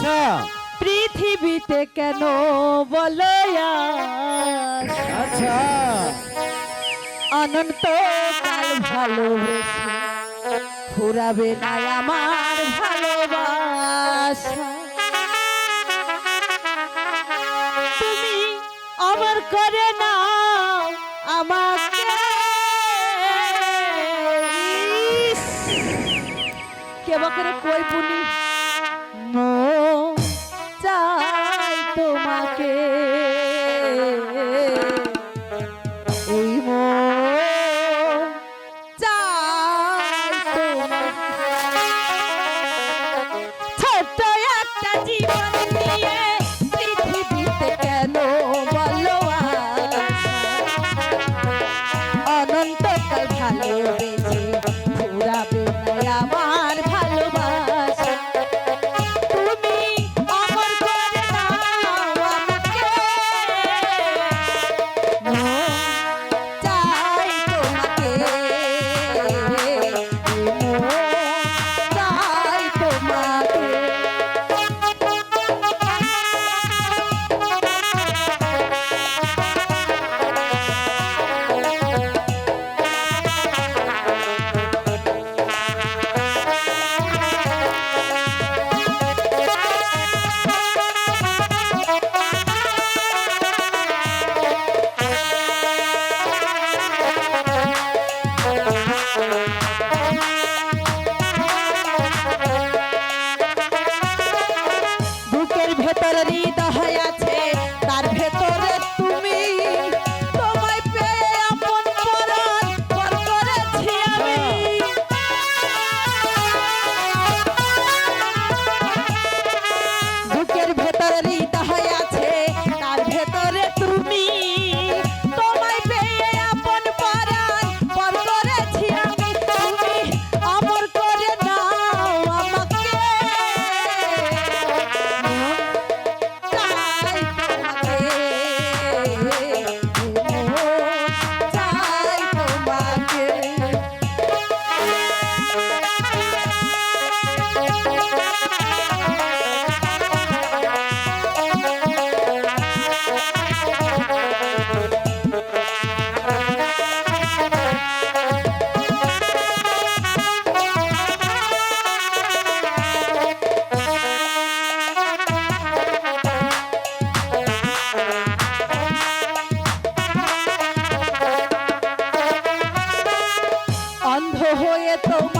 আচ্ছা। পৃথিবীতে কেন বলো? আচ্ছা। অনন্ত কাল ভালোবেসে ফুরাবে না আমার ভালোবাসা। তুমি আমার করে না আমাকে। ইস, কেবা করে কই পুনি? মো চাই তোমাকে। এই মন চাই তোমাকে। ছোট একটা জীবন নিয়ে পৃথিবীতে কেন বলো অনন্তকাল ভালোবেসে No. my